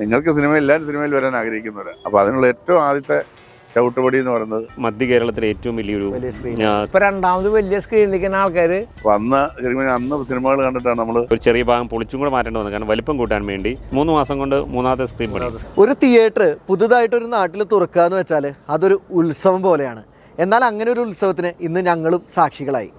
നിങ്ങൾക്ക് സിനിമ എല്ലാവരും സിനിമയിൽ വരാൻ ആഗ്രഹിക്കുന്നവരാണ് അപ്പോൾ അതിനുള്ള ഏറ്റവും ആദ്യത്തെ ചവിട്ടുപടി എന്ന് പറയുന്നത് മധ്യ കേരളത്തിലെ ഏറ്റവും വലിയൊരു വലിയ സ്ക്രീൻ ഇപ്പൊ രണ്ടാമത് വലിയ സ്ക്രീനിൽ നിൽക്കുന്ന ആൾക്കാർ അപ്പോൾ അന്ന് ശരിക്കും അന്ന് സിനിമകൾ കണ്ടിട്ടാണ് നമ്മൾ ഒരു ചെറിയ ഭാഗം പൊളിച്ചും കൂടെ മാറ്റേണ്ടി വന്നു കാരണം വലിപ്പം കൂട്ടാൻ വേണ്ടി മൂന്ന് മാസം കൊണ്ട് മൂന്നാമത്തെ സ്ക്രീൻ പണി. ഒരു തിയേറ്റർ പുതുതായിട്ട് ഒരു നാട്ടിൽ തുറക്കുക എന്ന് വെച്ചാൽ അതൊരു ഉത്സവം പോലെയാണ്. എന്നാൽ അങ്ങനെ ഒരു ഉത്സവത്തിന് ഇന്ന് ഞങ്ങളും സാക്ഷികളായി.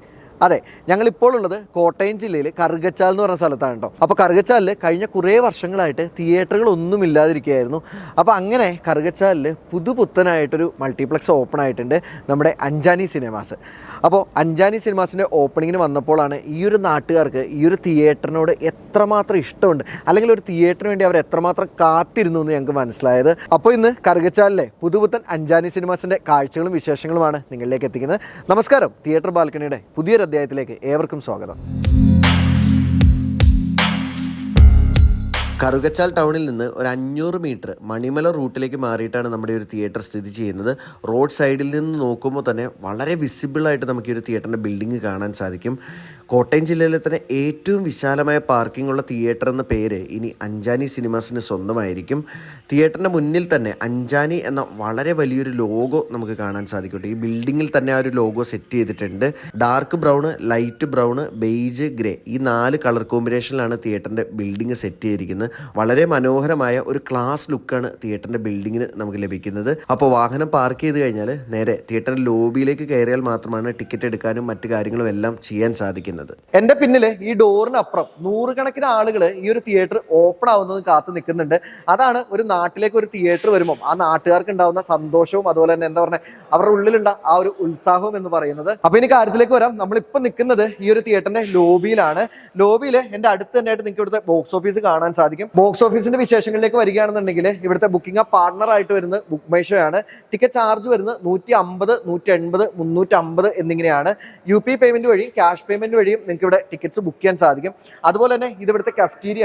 അതെ ഞങ്ങൾ ഇപ്പോൾ ഉള്ളത് കോട്ടയം ജില്ലയിൽ കറുകച്ചാൽ എന്ന് പറഞ്ഞ സ്ഥലത്താണ് കേട്ടോ. അപ്പോൾ കറുകച്ചാലിൽ കഴിഞ്ഞ കുറേ വർഷങ്ങളായിട്ട് തിയേറ്ററുകൾ ഒന്നും ഇല്ലാതിരിക്കുകയായിരുന്നു അപ്പോൾ അങ്ങനെ കറുകച്ചാലിൽ പുതുപുത്തനായിട്ടൊരു മൾട്ടിപ്ലക്സ് ഓപ്പൺ ആയിട്ടുണ്ട് നമ്മുടെ അഞ്ചാനി സിനിമാസ്. അപ്പോൾ അഞ്ചാനി സിനിമാസിന്റെ ഓപ്പണിങ്ങിന് വന്നപ്പോഴാണ് ഈ ഒരു നാട്ടുകാർക്ക് ഈ ഒരു തിയേറ്ററിനോട് എത്രമാത്രം ഇഷ്ടമുണ്ട്? അല്ലെങ്കിൽ ഒരു തിയേറ്ററിന് വേണ്ടി അവർ എത്രമാത്രം കാത്തിരുന്നു എന്ന് ഞങ്ങൾക്ക് മനസ്സിലായത്? അപ്പോൾ ഇന്ന് കറുകച്ചാലിലെ പുതുപുത്തൻ അഞ്ചാനി സിനിമാസിന്റെ കാഴ്ചകളും വിശേഷങ്ങളുമാണ് നിങ്ങളിലേക്ക് എത്തിക്കുന്നത്. നമസ്കാരം തിയേറ്റർ ബാൽക്കണിയുടെ പുതിയൊരു അധ്യായത്തിലേക്ക് ഏവർക്കും സ്വാഗതം. കറുകച്ചാൽ ടൗണിൽ നിന്ന് ഒരു അഞ്ഞൂറ് മീറ്റർ മണിമല റൂട്ടിലേക്ക് മാറിയിട്ടാണ് നമ്മുടെ ഒരു തിയേറ്റർ സ്ഥിതി ചെയ്യുന്നത്. റോഡ് സൈഡിൽ നിന്ന് നോക്കുമ്പോൾ തന്നെ വളരെ വിസിബിളായിട്ട് നമുക്ക് ഈ ഒരു തിയേറ്ററിന്റെ ബിൽഡിംഗ് കാണാൻ സാധിക്കും. കോട്ടയം ജില്ലയിലെ തന്നെ ഏറ്റവും വിശാലമായ പാർക്കിംഗ് ഉള്ള തിയേറ്റർ എന്ന പേര് ഇനി അഞ്ചാനി സിനിമാസിന് സ്വന്തമായിരിക്കും. തിയേറ്ററിന്റെ മുന്നിൽ തന്നെ അഞ്ചാനി എന്ന വളരെ വലിയൊരു ലോഗോ നമുക്ക് കാണാൻ സാധിക്കും ഈ ബിൽഡിങ്ങിൽ തന്നെ ആ ഒരു ലോഗോ സെറ്റ് ചെയ്തിട്ടുണ്ട്. Dark brown light brown beige grey ഈ നാല് കളർ കോമ്പിനേഷനിലാണ് തിയേറ്ററിന്റെ ബിൽഡിംഗ് സെറ്റ് ചെയ്തിരിക്കുന്നത്. വളരെ മനോഹരമായ ഒരു ക്ലാസ് ലുക്കാണ് തിയേറ്ററിന്റെ ബിൽഡിങ്ങിന് നമുക്ക് ലഭിക്കുന്നത്. അപ്പോൾ വാഹനം പാർക്ക് ചെയ്ത് കഴിഞ്ഞാൽ നേരെ തിയേറ്ററിന്റെ ലോബിയിലേക്ക് കയറിയാൽ മാത്രമാണ് ടിക്കറ്റ് എടുക്കാനും മറ്റു കാര്യങ്ങളും എല്ലാം ചെയ്യാൻ സാധിക്കുന്നത്. എന്റെ പിന്നിൽ ഈ ഡോറിനപ്പുറം നൂറുകണക്കിന് ആളുകൾ ഈ ഒരു തിയേറ്റർ ഓപ്പൺ ആവുന്നത് കാത്തു നിൽക്കുന്നുണ്ട്. അതാണ് ഒരു നാട്ടിലേക്ക് ഒരു തിയേറ്റർ വരുമ്പോൾ ആ നാട്ടുകാർക്ക് ഉണ്ടാവുന്ന സന്തോഷവും അതുപോലെ തന്നെ എന്താ പറഞ്ഞ അവരുടെ ഉള്ളിലുണ്ട ആ ഒരു ഉത്സാഹവും എന്ന് പറയുന്നത്. അപ്പൊ ഇനി കാര്യത്തിലേക്ക് വരാം. നമ്മളിപ്പോ നിൽക്കുന്നത് ഈ ഒരു തിയേറ്ററിന്റെ ലോബിയിലാണ് ലോബിയിൽ എന്റെ അടുത്ത് തന്നെയായിട്ട് നിങ്ങൾക്ക് ഇവിടുത്തെ ബോക്സ് ഓഫീസ് കാണാൻ സാധിക്കും. ബോക്സ് ഓഫീസിന്റെ വിശേഷങ്ങളിലേക്ക് വരികയാണെന്നുണ്ടെങ്കിൽ ഇവിടുത്തെ ബുക്കിംഗ് പാർട്ണർ ആയിട്ട് വരുന്നത് ബുക്ക് മൈഷോ ആണ് ടിക്കറ്റ് ചാർജ് വരുന്നത് നൂറ്റി അമ്പത് നൂറ്റി എൺപത് മുന്നൂറ്റി അമ്പത് എന്നിങ്ങനെയാണ് യു പി പേയ്മെന്റ് വഴി ക്യാഷ് പേയ്മെന്റ് വഴിയും നിങ്ങൾക്ക് ഇവിടെ ടിക്കറ്റ്സ് ബുക്ക് ചെയ്യാൻ സാധിക്കും. അതുപോലെ തന്നെ ഇത് ഇവിടുത്തെ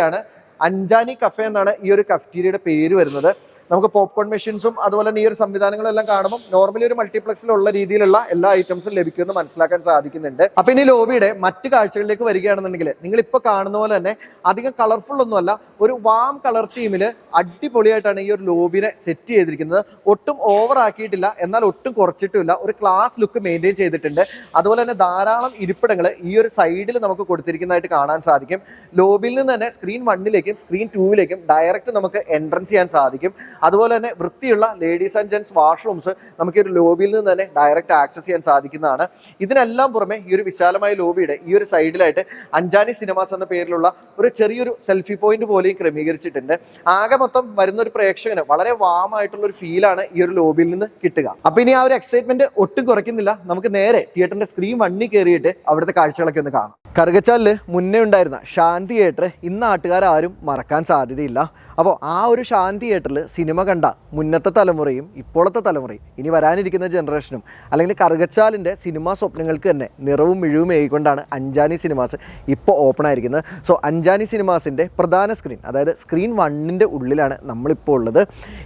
ആണ്. അഞ്ചാനി കഫേ എന്നാണ് ഈ ഒരു കഫ്റ്റീരിയയുടെ പേര് വരുന്നത്. നമുക്ക് പോപ്കോൺ മെഷീൻസും അതുപോലെ തന്നെ ഈ ഒരു സംവിധാനങ്ങളെല്ലാം കാണുമ്പോൾ നോർമലി ഒരു മൾട്ടിപ്ലക്സിലുള്ള രീതിയിലുള്ള എല്ലാ ഐറ്റംസും ലഭിക്കുമെന്ന് മനസ്സിലാക്കാൻ സാധിക്കുന്നുണ്ട്. അപ്പൊ ഇനി ലോബിയുടെ മറ്റു കാഴ്ചകളിലേക്ക് വരികയാണെന്നുണ്ടെങ്കിൽ നിങ്ങൾ ഇപ്പൊ കാണുന്ന പോലെ തന്നെ അധികം കളർഫുൾ ഒന്നുമല്ല ഒരു വാം കളർ തീമിൽ അടിപൊളിയായിട്ടാണ് ഈ ഒരു ലോബിനെ സെറ്റ് ചെയ്തിരിക്കുന്നത്. ഒട്ടും ഓവർ ആക്കിയിട്ടില്ല എന്നാൽ ഒട്ടും കുറച്ചിട്ടുമില്ല. ഒരു ക്ലാസ് ലുക്ക് മെയിന്റെയിൻ ചെയ്തിട്ടുണ്ട്. അതുപോലെ തന്നെ ധാരാളം ഇരിപ്പിടങ്ങൾ ഈ ഒരു സൈഡിൽ നമുക്ക് കൊടുത്തിരിക്കുന്നതായിട്ട് കാണാൻ സാധിക്കും. ലോബിയിൽ നിന്ന് തന്നെ സ്ക്രീൻ വണ്ണിലേക്കും സ്ക്രീൻ ടൂവിലേക്കും ഡയറക്റ്റ് നമുക്ക് എൻട്രൻസ് ചെയ്യാൻ സാധിക്കും. അതുപോലെ തന്നെ വൃത്തിയുള്ള ലേഡീസ് ആൻഡ് ജെൻസ് വാഷ്റൂംസ് നമുക്ക് ഈ ഒരു ലോബിയിൽ നിന്ന് തന്നെ ഡയറക്റ്റ് ആക്സസ് ചെയ്യാൻ സാധിക്കുന്നതാണ്. ഇതിനെല്ലാം പുറമെ ഈ ഒരു വിശാലമായ ലോബിയുടെ ഈ ഒരു സൈഡിലായിട്ട് അഞ്ചാനി സിനിമാസ് എന്ന പേരിലുള്ള ഒരു ചെറിയൊരു സെൽഫി പോയിന്റ് പോലെയും ക്രമീകരിച്ചിട്ടുണ്ട്. ആകെ മൊത്തം വരുന്ന ഒരു പ്രേക്ഷകന് വളരെ വാമായിട്ടുള്ള ഒരു ഫീലാണ് ഈ ഒരു ലോബിയിൽ നിന്ന് കിട്ടുക. അപ്പൊ ഇനി ആ ഒരു എക്സൈറ്റ്മെന്റ് ഒട്ടും കുറയ്ക്കുന്നില്ല. നമുക്ക് നേരെ തിയേറ്ററിന്റെ സ്ക്രീൻ വണ്ണി കയറിയിട്ട് അവിടുത്തെ കാഴ്ചകളൊക്കെ ഒന്ന് കാണാം. കറുകച്ചാലിൽ മുന്നേ ഉണ്ടായിരുന്ന ശാന്തി തിയേറ്റർ ഇന്ന് നാട്ടുകാരും മറക്കാൻ സാധ്യതയില്ല. അപ്പോൾ ആ ഒരു ശാന്തി തിയേറ്ററിൽ സിനിമ കണ്ട മുന്നത്തെ തലമുറയും ഇപ്പോഴത്തെ തലമുറയും ഇനി വരാനിരിക്കുന്ന ജനറേഷനും അല്ലെങ്കിൽ കറുകച്ചാലിന്റെ സിനിമാ സ്വപ്നങ്ങൾക്ക് തന്നെ നിറവും മിഴിവും ഏകൊണ്ടാണ് അഞ്ചാനി സിനിമാസ് ഇപ്പോൾ ഓപ്പൺ ആയിരിക്കുന്നത്. സോ അഞ്ചാനി സിനിമാസിന്റെ പ്രധാന സ്ക്രീൻ അതായത് സ്ക്രീൻ വണ്ണിന്റെ ഉള്ളിലാണ് നമ്മളിപ്പോൾ ഉള്ളത്.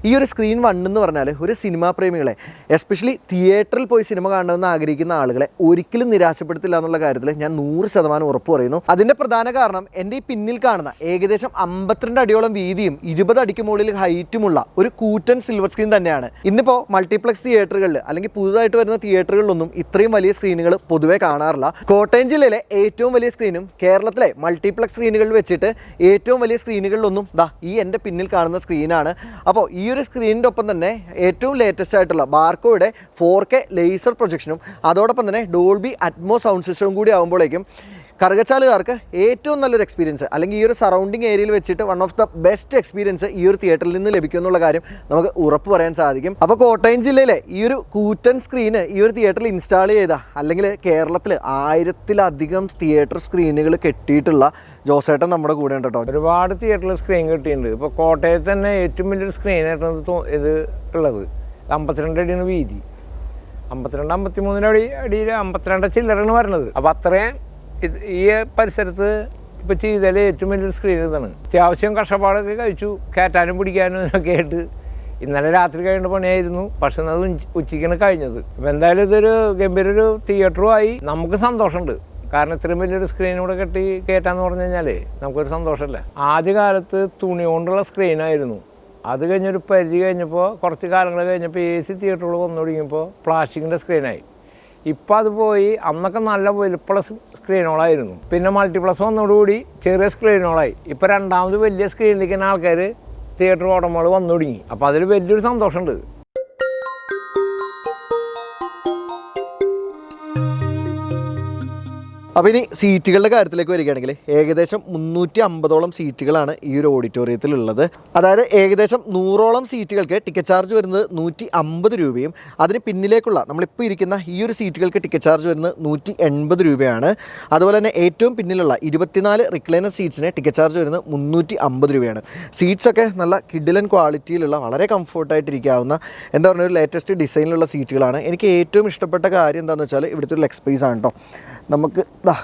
ഈ ഒരു സ്ക്രീൻ വൺ എന്ന് പറഞ്ഞാൽ ഒരു സിനിമാ പ്രേമികളെ എസ്പെഷ്യലി തിയേറ്ററിൽ പോയി സിനിമ കാണണമെന്ന് ആഗ്രഹിക്കുന്ന ആളുകളെ ഒരിക്കലും നിരാശപ്പെടുത്തില്ല എന്നുള്ള കാര്യത്തിൽ ഞാൻ നൂറ് ശതമാനം ഉറപ്പ് പറയുന്നു. അതിന്റെ പ്രധാന കാരണം എന്റെ ഈ പിന്നിൽ കാണുന്ന ഏകദേശം അമ്പത്തിരണ്ട് അടിയോളം വീതിയും ഇരുപത് അടിക്ക് മുകളിൽ ഹൈറ്റുമുള്ള ഒരു കൂറ്റൻ സിൽവർ സ്ക്രീൻ തന്നെയാണ്. ഇന്നിപ്പോൾ മൾട്ടിപ്ലക്സ് തിയേറ്ററുകളിൽ അല്ലെങ്കിൽ പുതുതായിട്ട് വരുന്ന തിയേറ്ററുകളിലൊന്നും ഇത്രയും വലിയ സ്ക്രീനുകൾ പൊതുവെ കാണാറില്ല. കോട്ടയം ജില്ലയിലെ ഏറ്റവും വലിയ സ്ക്രീനും കേരളത്തിലെ മൾട്ടിപ്ലക്സ് സ്ക്രീനുകളിൽ വെച്ചിട്ട് ഏറ്റവും വലിയ സ്ക്രീനുകളിലൊന്നും ദാ ഈ എന്റെ പിന്നിൽ കാണുന്ന സ്ക്രീനാണ്. അപ്പോൾ ഈ ഒരു സ്ക്രീനിന്റെ ഒപ്പം തന്നെ ഏറ്റവും ലേറ്റസ്റ്റ് ആയിട്ടുള്ള ബാർക്കോയുടെ ഫോർ കെ ലേസർ പ്രൊജക്ഷനും അതോടൊപ്പം തന്നെ ഡോൾബി അറ്റ്മോ സൗണ്ട് സിസ്റ്റവും കൂടി ആകുമ്പോഴേക്കും കറുകച്ചാലുകാർക്ക് ഏറ്റവും നല്ലൊരു എക്സ്പീരിയൻസ് അല്ലെങ്കിൽ ഈ ഒരു സറൗണ്ടിങ് ഏരിയയിൽ വെച്ചിട്ട് one of the best experience ഈ ഒരു തിയേറ്ററിൽ നിന്ന് ലഭിക്കും എന്നുള്ള കാര്യം നമുക്ക് ഉറപ്പ് പറയാൻ സാധിക്കും. അപ്പോൾ കോട്ടയം ജില്ലയിലെ ഈ ഒരു കൂറ്റൻ സ്ക്രീന് ഈ ഒരു തിയേറ്ററിൽ ഇൻസ്റ്റാൾ ചെയ്ത അല്ലെങ്കിൽ കേരളത്തിൽ ആയിരത്തിലധികം തിയേറ്റർ സ്ക്രീനുകൾ കെട്ടിയിട്ടുള്ള ജോസേട്ടൻ നമ്മുടെ കൂടെ ഉണ്ട് കേട്ടോ. ഒരുപാട് തിയേറ്ററിൽ സ്ക്രീൻ കിട്ടിയിട്ടുണ്ട്. ഇപ്പോൾ കോട്ടയത്ത് തന്നെ ഏറ്റവും വലിയൊരു തോ- ഇത് ഉള്ളത്. അമ്പത്തിരണ്ട് അടിയാണ് വീതി. അമ്പത്തിരണ്ട് അമ്പത്തിമൂന്നിന് അടി അടിയിൽ അമ്പത്തിരണ്ട് ചില്ലറാണ് വരണത് അപ്പോൾ അത്രയും ഈ പരിസരത്ത് ഇപ്പോൾ ചെയ്താൽ ഏറ്റവും വലിയൊരു സ്ക്രീൻ ഇതാണ്. അത്യാവശ്യം കഷ്ടപ്പാടൊക്കെ കഴിച്ചു കയറ്റാനും പിടിക്കാനും ഒക്കെ ആയിട്ട്. ഇന്നലെ രാത്രി കഴിയേണ്ട പണിയായിരുന്നു പക്ഷെ അത് ഉച്ച- ഉച്ചയ്ക്കാണ് കഴിഞ്ഞത്. അപ്പോൾ എന്തായാലും ഇതൊരു ഗംഭീരൊരു തിയേറ്ററും ആയി. നമുക്ക് സന്തോഷമുണ്ട്. കാരണം ഇത്രയും വലിയൊരു സ്ക്രീനൂടെ കെട്ടി കയറ്റാന്ന് പറഞ്ഞു കഴിഞ്ഞാൽ നമുക്കൊരു സന്തോഷമല്ല? ആദ്യ കാലത്ത് തുണി കൊണ്ടുള്ള സ്ക്രീനായിരുന്നു അത് കഴിഞ്ഞൊരു പരിധി കഴിഞ്ഞപ്പോൾ കുറച്ച് കാലങ്ങൾ കഴിഞ്ഞപ്പോൾ എ സി തിയേറ്ററുകൾ വന്നു തുടങ്ങിയപ്പോൾ പ്ലാസ്റ്റിക്കിന്റെ സ്ക്രീനായി ഇപ്പം അത് പോയി അന്നൊക്കെ നല്ല വലുപ്പുള്ള സ്ക്രീനുകളായിരുന്നു പിന്നെ മൾട്ടിപ്ലസ് വന്നതോടുകൂടി ചെറിയ സ്ക്രീനുകളായി ഇപ്പം രണ്ടാമത് വലിയ സ്ക്രീനിലേക്ക് ആൾക്കാർ തിയേറ്റർ ഓടമ്പോൾ വന്നു തുടങ്ങി അപ്പോൾ അതിൽ വലിയൊരു സന്തോഷമുണ്ട് അപ്പോൾ ഇനി സീറ്റുകളുടെ കാര്യത്തിലേക്ക് വരികയാണെങ്കിൽ ഏകദേശം മുന്നൂറ്റി അമ്പതോളം സീറ്റുകളാണ് ഈ ഒരു ഓഡിറ്റോറിയത്തിലുള്ളത്. അതായത് ഏകദേശം നൂറോളം സീറ്റുകൾക്ക് ടിക്കറ്റ് ചാർജ് വരുന്നത് നൂറ്റി അമ്പത് രൂപയും അതിന് പിന്നിലേക്കുള്ള നമ്മളിപ്പോൾ ഇരിക്കുന്ന ഈ ഒരു സീറ്റുകൾക്ക് ടിക്കറ്റ് ചാർജ് വരുന്നത് നൂറ്റി എൺപത് രൂപയാണ്. അതുപോലെ തന്നെ ഏറ്റവും പിന്നിലുള്ള ഇരുപത്തിനാല് റിക്ലൈനർ സീറ്റ്സിന് ടിക്കറ്റ് ചാർജ് വരുന്നത് മുന്നൂറ്റി അമ്പത് രൂപയാണ് സീറ്റ്സൊക്കെ നല്ല കിഡിലൻ ക്വാളിറ്റിയിലുള്ള വളരെ കംഫർട്ടായിട്ടിരിക്കാവുന്ന എന്താ പറയുക ഒരു ലേറ്റസ്റ്റ് ഡിസൈനിലുള്ള സീറ്റുകളാണ് എനിക്ക് ഏറ്റവും ഇഷ്ടപ്പെട്ട കാര്യം എന്താണെന്ന് വെച്ചാൽ ഇവിടുത്തെ ഒരു ലെഗ് സ്പേസ് ആണ് കേട്ടോ നമുക്ക് ദാ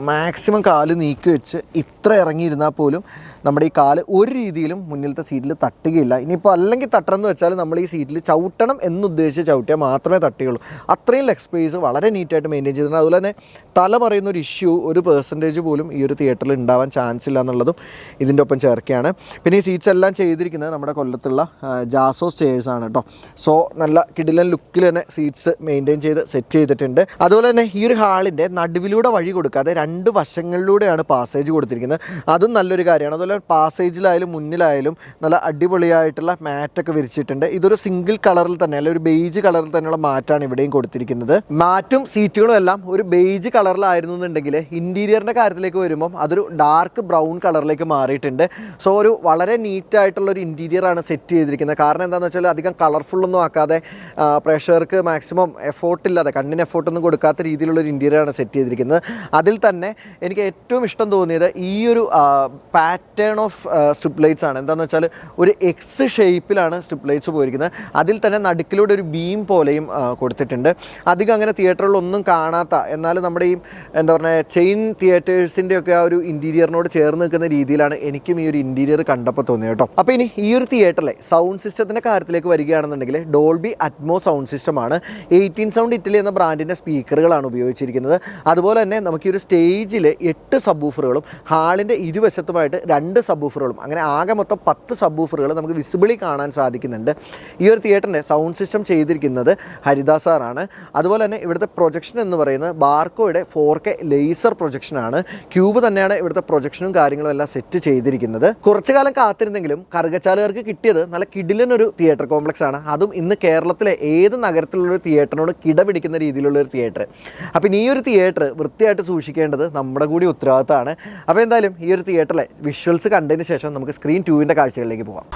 മാക്സിമം കാൽ നീക്കി വെച്ച് ഇത്ര ഇറങ്ങിയിരുന്നാൽ പോലും നമ്മുടെ ഈ കാൽ ഒരു രീതിയിലും മുന്നിലത്തെ സീറ്റിൽ തട്ടുകയില്ല. ഇനിയിപ്പോൾ അല്ലെങ്കിൽ തട്ടണമെന്ന് വെച്ചാൽ നമ്മൾ ഈ സീറ്റിൽ ചവിട്ടണം എന്നുദ്ദേശിച്ച് ചവിട്ടിയാൽ മാത്രമേ തട്ടുകയുള്ളൂ അത്രയും ലെഗ് സ്പേസ് വളരെ നീറ്റായിട്ട് മെയിന്റെയിൻ ചെയ്തിട്ടുണ്ട്. അതുപോലെ തന്നെ തല പറയുന്ന ഒരു ഇഷ്യൂ ഒരു പെർസെന്റേജ് പോലും ഈ ഒരു തിയേറ്ററിൽ ഉണ്ടാവാൻ ചാൻസ് ഇല്ല എന്നുള്ളതും ഇതിന്റെ ഒപ്പം ചേർക്കുകയാണ്. പിന്നെ ഈ സീറ്റ്സ് എല്ലാം ചെയ്തിരിക്കുന്നത് നമ്മുടെ കൊല്ലത്തുള്ള ജാസോസ് ചെയേഴ്സ് ആണ് കേട്ടോ സോ നല്ല കിടിലൻ ലുക്കിൽ തന്നെ സീറ്റ്സ് മെയിന്റെയിൻ ചെയ്ത് സെറ്റ് ചെയ്തിട്ടുണ്ട്. അതുപോലെ തന്നെ ഈ ഒരു ഹാളിന്റെ നടുവിലൂടെ വഴി കൊടുക്കാതെ രണ്ട് വശങ്ങളിലൂടെയാണ് പാസേജ് കൊടുത്തിരിക്കുന്നത്. അതും നല്ലൊരു കാര്യമാണ്. അതുപോലെ പാസേജിലായാലും മുന്നിലായാലും നല്ല അടിപൊളിയായിട്ടുള്ള മാറ്റൊക്കെ വിരിച്ചിട്ടുണ്ട്. ഇതൊരു സിംഗിൾ കളറിൽ തന്നെ അല്ലെങ്കിൽ ഒരു ബെയ്ജ് കളറിൽ തന്നെയുള്ള മാറ്റാണ് ഇവിടെയും കൊടുത്തിരിക്കുന്നത്. മാറ്റും സീറ്റുകളും എല്ലാം ഒരു ബെയ്ജ് കളറിലായിരുന്നു എന്നുണ്ടെങ്കിൽ ഇന്റീരിയറിന്റെ കാര്യത്തിലേക്ക് വരുമ്പം അതൊരു ഡാർക്ക് ബ്രൗൺ കളറിലേക്ക് മാറിയിട്ടുണ്ട്. സോ ഒരു വളരെ നീറ്റായിട്ടുള്ള ഒരു ഇന്റീരിയറാണ് സെറ്റ് ചെയ്തിരിക്കുന്നത്. കാരണം എന്താണെന്ന് വെച്ചാൽ അധികം കളർഫുൾ ഒന്നും ആക്കാതെ പ്രേക്ഷകർക്ക് മാക്സിമം എഫോർട്ട് ഇല്ലാതെ കണ്ണിന് എഫോർട്ടൊന്നും കൊടുക്കാത്ത രീതിയിലുള്ള ഒരു ഇന്റീരിയറാണ് സെറ്റ് ചെയ്തിരിക്കുന്നത്. അതിൽ തന്നെ എനിക്ക് ഏറ്റവും ഇഷ്ടം തോന്നിയത് ഈ ഒരു പാറ്റേൺ ഓഫ് സ്ട്രിപ്പ് ലൈറ്റ്സ് ആണ്. എന്താണെന്ന് വെച്ചാൽ ഒരു എക്സ് ഷേപ്പിലാണ് സ്ട്രിപ്പ് ലൈറ്റ്സ് പോയിരിക്കുന്നത്. അതിൽ തന്നെ നടുക്കിലൂടെ ഒരു ബീം പോലെയും കൊടുത്തിട്ടുണ്ട്. അധികം അങ്ങനെ തിയേറ്ററുകളൊന്നും കാണാത്ത എന്നാൽ നമ്മുടെ ഈ എന്താ പറയുക ചെയിൻ തിയേറ്റേഴ്സിന്റെ ഒക്കെ ആ ഒരു ഇന്റീരിയറിനോട് ചേർന്ന് നിൽക്കുന്ന രീതിയിലാണ് എനിക്കും ഈ ഒരു ഇന്റീരിയർ കണ്ടപ്പോൾ തോന്നിയത് കേട്ടോ. അപ്പോൾ ഇനി ഈ ഒരു തിയേറ്ററിലെ സൗണ്ട് സിസ്റ്റത്തിന്റെ കാര്യത്തിലേക്ക് വരികയാണെന്നുണ്ടെങ്കിൽ ഡോൾബി അറ്റ്മോ സൗണ്ട് സിസ്റ്റമാണ് എയ്റ്റീൻ സൗണ്ട് ഇറ്റലി എന്ന ബ്രാൻഡിന്റെ സ്പീക്കറുകളാണ് ഉപയോഗിച്ചിരിക്കുന്നത്. അതുപോലെ തന്നെ നമുക്ക് ഈ ഒരു സ്റ്റേജിൽ എട്ട് സബ്ബൂഫറുകളും ഹാളിന്റെ ഇരുവശത്തുമായിട്ട് രണ്ട് സബ്ബൂഫറുകളും അങ്ങനെ ആകെ മൊത്തം പത്ത് സബ്ബൂഫറുകൾ നമുക്ക് വിസിബിളി കാണാൻ സാധിക്കുന്നുണ്ട്. ഈ ഒരു തിയേറ്ററിന്റെ സൗണ്ട് സിസ്റ്റം ചെയ്തിരിക്കുന്നത് ഹരിദാസാറാണ് അതുപോലെ തന്നെ ഇവിടുത്തെ പ്രൊജക്ഷൻ എന്ന് പറയുന്നത് ബാർക്കോയുടെ ഫോർ കെ ലേസർ പ്രൊജക്ഷനാണ് ക്യൂബ് തന്നെയാണ് ഇവിടുത്തെ പ്രൊജക്ഷനും കാര്യങ്ങളും എല്ലാം സെറ്റ് ചെയ്തിരിക്കുന്നത്. കുറച്ചു കാലം കാത്തിരുന്നെങ്കിലും കറുകച്ചാലുകാർക്ക് കിട്ടിയത് നല്ല കിടിലൻ ഒരു തിയേറ്റർ കോംപ്ലക്സ് ആണ്. അതും ഇന്ന് കേരളത്തിലെ ഏത് നഗരത്തിലുള്ള ഒരു തിയേറ്ററിനോട് കിടപിടിക്കുന്ന രീതിയിലുള്ള ഒരു തിയേറ്റർ അപ്പം ഇനി ഈ ഒരു തിയേറ്റർ വൃത്തിയായിട്ട് സൂക്ഷിക്കേണ്ടത് നമ്മുടെ കൂടി ഉത്തരവാദിത്തമാണ്. അപ്പോൾ എന്തായാലും ഈ ഒരു തിയേറ്ററിലെ വിഷ്വൽസ് കണ്ടതിന് ശേഷം നമുക്ക് സ്ക്രീൻ ടൂവിന്റെ കാഴ്ചകളിലേക്ക് പോകാം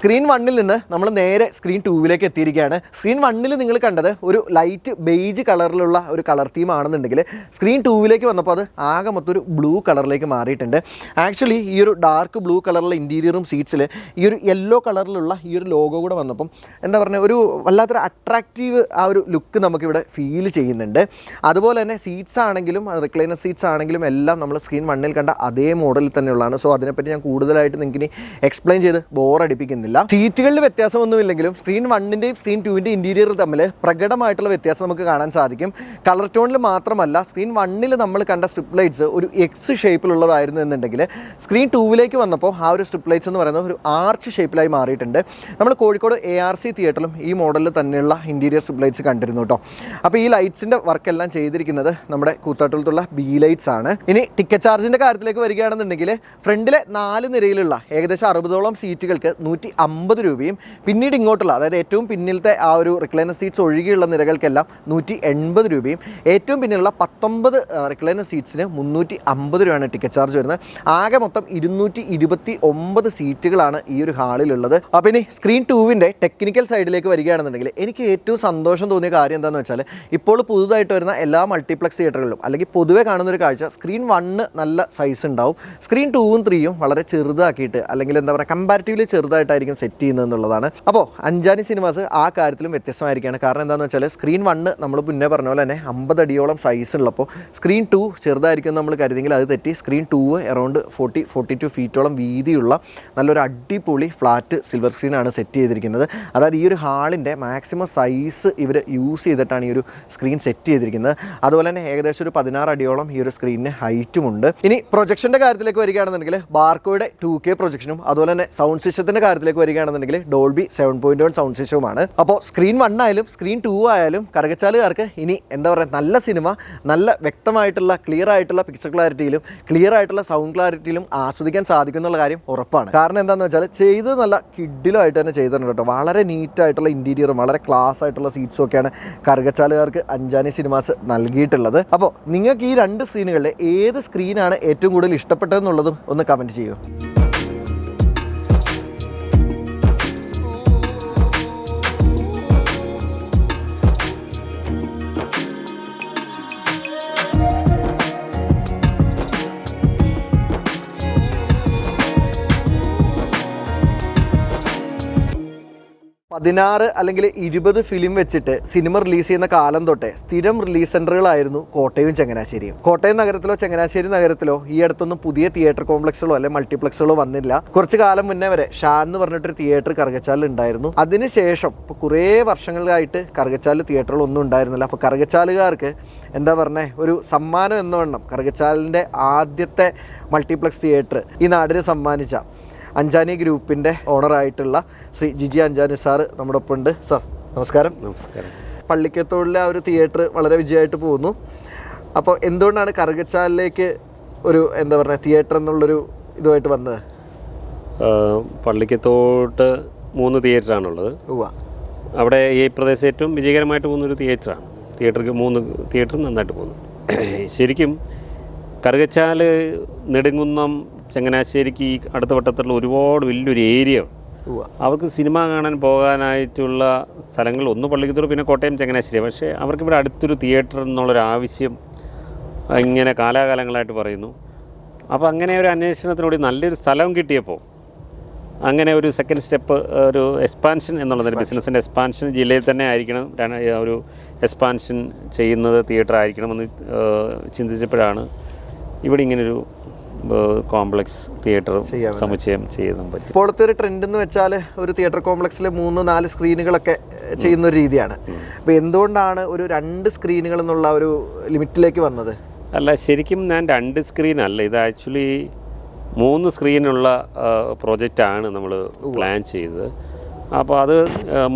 സ്ക്രീൻ വണ്ണിൽ നിന്ന് നമ്മൾ നേരെ സ്ക്രീൻ ടൂവിലേക്ക് എത്തിയിരിക്കുകയാണ്. സ്ക്രീൻ വണ്ണിൽ നിങ്ങൾ കണ്ടത് ഒരു ലൈറ്റ് ബെയ്ജ് കളറിലുള്ള ഒരു കളർ തീം ആണെന്നുണ്ടെങ്കിൽ സ്ക്രീൻ ടൂവിലേക്ക് വന്നപ്പോൾ അത് ആകെ മൊത്തം ഒരു ബ്ലൂ കളറിലേക്ക് മാറിയിട്ടുണ്ട്. ആക്ച്വലി ഈ ഒരു ഡാർക്ക് ബ്ലൂ കളറിലുള്ള ഇന്റീരിയറും സീറ്റ്സിൽ ഈ ഒരു യെല്ലോ കളറിലുള്ള ഈ ഒരു ലോഗോ കൂടെ വന്നപ്പം എന്താ പറയുക ഒരു വല്ലാത്തൊരു അട്രാക്റ്റീവ് ആ ഒരു ലുക്ക് നമുക്കിവിടെ ഫീൽ ചെയ്യുന്നുണ്ട്. അതുപോലെ തന്നെ സീറ്റ്സ് ആണെങ്കിലും റിക്ലൈനർ സീറ്റ്സ് ആണെങ്കിലും എല്ലാം നമ്മൾ സ്ക്രീൻ വണ്ണിൽ കണ്ട അതേ മോഡലിൽ തന്നെയുള്ളതാണ്. സോ അതിനെപ്പറ്റി ഞാൻ കൂടുതലായിട്ട് നിങ്ങൾക്ക് ഇനി എക്സ്പ്ലെയിൻ ചെയ്ത് ബോറടിപ്പിക്കുന്നില്ല സീറ്റുകളിൽ വ്യത്യാസമൊന്നുമില്ലെങ്കിലും സ്ക്രീൻ വണ്ണിന്റെയും സ്ക്രീൻ ടുവിന്റെ ഇന്റീരിയർ തമ്മിൽ പ്രകടമായിട്ടുള്ള വ്യത്യാസം നമുക്ക് കാണാൻ സാധിക്കും. കളർ ടോണിൽ മാത്രമല്ല സ്ക്രീൻ വണ്ണിൽ നമ്മൾ കണ്ട സ്ട്രിപ്പ് ലൈറ്റ്സ് ഒരു എക്സ് ഷേപ്പിലുള്ളതായിരുന്നു എന്നുണ്ടെങ്കിൽ സ്ക്രീൻ ടൂവിലേക്ക് വന്നപ്പോൾ ആ ഒരു സ്ട്രിപ്പ് ലൈറ്റ്സ് എന്ന് പറയുന്നത് ഒരു ആർച്ച് ഷേപ്പിലായി മാറിയിട്ടുണ്ട്. നമ്മൾ കോഴിക്കോട് എ ആർ സി തിയേറ്ററിലും ഈ മോഡലിൽ തന്നെയുള്ള ഇന്റീരിയർ സ്ട്രിപ്പ് ലൈറ്റ്സ് കണ്ടിരുന്നു കേട്ടോ അപ്പോൾ ഈ ലൈറ്റ്സിന്റെ വർക്കെല്ലാം ചെയ്തിരിക്കുന്നത് നമ്മുടെ കൂത്താട്ടുള്ള ബി ലൈറ്റ്സ് ആണ്. ഇനി ടിക്കറ്റ് ചാർജിന്റെ കാര്യത്തിലേക്ക് വരികയാണെന്നുണ്ടെങ്കിൽ ഫ്രണ്ടിലെ നാല് നിരയിലുള്ള ഏകദേശം അറുപതോളം സീറ്റുകൾക്ക് നൂറ്റി അമ്പത് രൂപയും പിന്നീട് ഇങ്ങോട്ടുള്ള അതായത് ഏറ്റവും പിന്നിലത്തെ ആ ഒരു റിക്ലൈനർ സീറ്റ്സ് ഒഴികെയുള്ള നിരകൾക്കെല്ലാം നൂറ്റി എൺപത് രൂപയും ഏറ്റവും പിന്നിലുള്ള പത്തൊമ്പത് റിക്ലൈനർ സീറ്റ്സിന് മുന്നൂറ്റി അമ്പത് രൂപയാണ് ടിക്കറ്റ് ചാർജ് വരുന്നത്. ആകെ മൊത്തം ഇരുന്നൂറ്റി ഇരുപത്തി ഒമ്പത് സീറ്റുകളാണ് ഈ ഒരു ഹാളിലുള്ളത്. അപ്പോൾ ഇനി സ്ക്രീൻ ടൂവിന്റെ ടെക്നിക്കൽ സൈഡിലേക്ക് വരികയാണെന്നുണ്ടെങ്കിൽ എനിക്ക് ഏറ്റവും സന്തോഷം തോന്നിയ കാര്യം എന്താണെന്ന് വെച്ചാൽ ഇപ്പോൾ പുതുതായിട്ട് വരുന്ന എല്ലാ മൾട്ടിപ്ലക്സ് തിയേറ്ററുകളിലും അല്ലെങ്കിൽ പൊതുവെ കാണുന്ന ഒരു കാഴ്ച സ്ക്രീൻ വണ്ണ് നല്ല സൈസ് ഉണ്ടാവും. സ്ക്രീൻ ടൂവും ത്രീയും വളരെ ചെറുതാക്കിയിട്ട് അല്ലെങ്കിൽ എന്താ പറയുക കമ്പാരിറ്റീവ്ലി ചെറുതായിട്ടായിരിക്കും ആയിരിക്കും സെറ്റ് ചെയ്യുന്നത് എന്നുള്ളതാണ് അപ്പോൾ അഞ്ചാനി സിനിമാസ് ആ കാര്യത്തിലും വ്യത്യസ്തമായിരിക്കുകയാണ്. കാരണം എന്താണെന്ന് വെച്ചാൽ സ്ക്രീൻ വണ്ണ് നമ്മൾ മുന്നേ പറഞ്ഞ പോലെ തന്നെ അമ്പത് അടിയോളം സൈസ് ഉള്ളപ്പോൾ സ്ക്രീൻ ടു ചെറുതായിരിക്കും നമ്മൾ കരുതിയെങ്കിൽ അത് തെറ്റി. Screen two around forty forty two ഫീറ്റോളം വീതിയുള്ള നല്ലൊരു അടിപൊളി ഫ്ലാറ്റ് സിൽവർ സ്ക്രീനാണ് സെറ്റ് ചെയ്തിരിക്കുന്നത്. അതായത് ഈ ഒരു ഹാളിന്റെ മാക്സിമം സൈസ് ഇവർ യൂസ് ചെയ്തിട്ടാണ് ഈ ഒരു സ്ക്രീൻ സെറ്റ് ചെയ്തിരിക്കുന്നത്. അതുപോലെ തന്നെ ഏകദേശം ഒരു പതിനാറ് അടിയോളം ഈ ഒരു സ്ക്രീനിന് ഹൈറ്റും ഉണ്ട്. ഇനി പ്രൊജക്ഷന്റെ കാര്യത്തിലേക്ക് വരികയാണെന്നുണ്ടെങ്കിൽ ബാർക്കോയുടെ ടു കെ പ്രൊജക്ഷനും അതുപോലെ തന്നെ സൗണ്ട് സിസ്റ്റത്തിന്റെ കാര്യത്തിലേക്ക് വരികയാണെന്നുണ്ടെങ്കിൽ Dolby seven point one sound സിസ്റ്റവുമാണ് അപ്പോൾ സ്ക്രീൻ വൺ ആയാലും സ്ക്രീൻ ടു ആയാലും കരകച്ചാലുകാർക്ക് ഇനി എന്താ പറയുക നല്ല സിനിമ നല്ല വ്യക്തമായിട്ടുള്ള ക്ലിയർ ആയിട്ടുള്ള പിക്ചർ ക്ലാരിറ്റിയിലും ക്ലിയർ ആയിട്ടുള്ള സൗണ്ട് ക്ലാരിറ്റിയിലും ആസ്വദിക്കാൻ സാധിക്കും എന്നുള്ള കാര്യം ഉറപ്പാണ്. കാരണം എന്താണെന്ന് വെച്ചാൽ ചെയ്ത് നല്ല കിഡിലുമായിട്ട് തന്നെ ചെയ്തിട്ടുണ്ട് കേട്ടോ. വളരെ നീറ്റായിട്ടുള്ള ഇന്റീരിയറും വളരെ ക്ലാസ് ആയിട്ടുള്ള സീറ്റ്സും ഒക്കെയാണ് കരകച്ചാലുകാർക്ക് അഞ്ചാനി സിനിമാസ് നൽകിയിട്ടുള്ളത്. അപ്പോൾ നിങ്ങൾക്ക് ഈ രണ്ട് സ്ക്രീനുകളിൽ ഏത് സ്ക്രീനാണ് ഏറ്റവും കൂടുതൽ ഇഷ്ടപ്പെട്ടതെന്നുള്ളതും ഒന്ന് കമന്റ് ചെയ്യൂ. പതിനാറ് അല്ലെങ്കിൽ ഇരുപത് ഫിലിം വെച്ചിട്ട് സിനിമ റിലീസ് ചെയ്യുന്ന കാലം തൊട്ടേ സ്ഥിരം റിലീസ് സെന്ററുകളായിരുന്നു കോട്ടയവും ചങ്ങനാശ്ശേരിയും. കോട്ടയം നഗരത്തിലോ ചങ്ങനാശ്ശേരി നഗരത്തിലോ ഈ അടുത്തൊന്നും പുതിയ തിയേറ്റർ കോംപ്ലക്സുകളോ അല്ലെങ്കിൽ മൾട്ടിപ്ലക്സുകളോ വന്നില്ല. കുറച്ച് കാലം മുന്നേ വരെ ഷാൻ എന്ന് പറഞ്ഞിട്ടൊരു തിയേറ്റർ കറുകച്ചാലിൽ ഉണ്ടായിരുന്നു. അതിനുശേഷം ഇപ്പോൾ കുറേ വർഷങ്ങളായിട്ട് കറുകച്ചാലിൽ തിയേറ്ററുകളൊന്നും ഉണ്ടായിരുന്നില്ല. അപ്പോൾ കറുകച്ചാലുകാർക്ക് എന്താ പറഞ്ഞേ? ഒരു സമ്മാനം എന്നവണ്ണം കറുകച്ചാലിന്റെ ആദ്യത്തെ മൾട്ടിപ്ലക്സ് തിയേറ്റർ ഈ നാടിന് സമ്മാനിച്ച അഞ്ചാനി ഗ്രൂപ്പിന്റെ ഓണറായിട്ടുള്ള ശ്രീ ജിജി അഞ്ചാനി സാർ നമ്മുടെ ഒപ്പം ഉണ്ട് സാർ നമസ്കാരം. നമസ്കാരം. പള്ളിക്കത്തോടിലെ ആ ഒരു തിയേറ്റർ വളരെ വിജയമായിട്ട് പോകുന്നു. അപ്പോൾ എന്തുകൊണ്ടാണ് കറുകച്ചാലിലേക്ക് ഒരു എന്താ പറയുക തിയേറ്റർ എന്നുള്ളൊരു ഇതുമായിട്ട് വന്നത്? പള്ളിക്കത്തോട്ട് മൂന്ന് തിയേറ്ററാണുള്ളത്. ആണുള്ളത് അവിടെ ഈ പ്രദേശം ഏറ്റവും വിജയകരമായിട്ട് പോകുന്ന പോകുന്നൊരു തിയേറ്ററാണ്. തിയേറ്റർക്ക് മൂന്ന് തിയേറ്റർ നന്നായിട്ട് പോകുന്നു. ശരിക്കും കറുകച്ചാൽ നെടുങ്കുന്നം ചങ്ങനാശ്ശേരിക്ക് ഈ അടുത്ത വട്ടത്തുള്ള ഒരുപാട് വലിയൊരു ഏരിയ. അവർക്ക് സിനിമ കാണാൻ പോകാനായിട്ടുള്ള സ്ഥലങ്ങൾ ഒന്ന് പള്ളിക്കത്തോട് പിന്നെ കോട്ടയം ചങ്ങനാശ്ശേരി. പക്ഷേ അവർക്ക് ഇവിടെ അടുത്തൊരു തിയേറ്റർ എന്നുള്ളൊരു ആവശ്യം ഇങ്ങനെ കാലാകാലങ്ങളായിട്ട് പറയുന്നു. അപ്പോൾ അങ്ങനെ ഒരു അന്വേഷണത്തിനോട് നല്ലൊരു സ്ഥലം കിട്ടിയപ്പോൾ അങ്ങനെ ഒരു സെക്കൻഡ് സ്റ്റെപ്പ് ഒരു എക്സ്പാൻഷൻ എന്നുള്ളത് ബിസിനസ്സിന്റെ എക്സ്പാൻഷൻ ജില്ലയിൽ തന്നെ ആയിരിക്കണം. ഒരു എക്സ്പാൻഷൻ ചെയ്യുന്നത് തിയേറ്റർ ആയിരിക്കണമെന്ന് എന്ന് ചിന്തിച്ചപ്പോഴാണ് ഇവിടെ ഇങ്ങനൊരു കോംപ്ലക്സ് തിയേറ്റർ സമുച്ചയം ചെയ്യാൻ പറ്റും. ഇപ്പോഴത്തെ ഒരു ട്രെൻഡ് എന്ന് വെച്ചാൽ ഒരു തിയേറ്റർ കോംപ്ലക്സിൽ മൂന്ന് നാല് സ്ക്രീനുകളൊക്കെ ചെയ്യുന്ന ഒരു രീതിയാണ്. അപ്പോൾ എന്തുകൊണ്ടാണ് ഒരു രണ്ട് സ്ക്രീനുകൾ എന്നുള്ള ഒരു ലിമിറ്റിലേക്ക് വന്നത്? അല്ല ശരിക്കും ഞാൻ രണ്ട് സ്ക്രീൻ അല്ല ഇത് ആക്ച്വലി മൂന്ന് സ്ക്രീനുള്ള പ്രോജക്റ്റാണ് നമ്മൾ പ്ലാൻ ചെയ്തത്. അപ്പോൾ അത്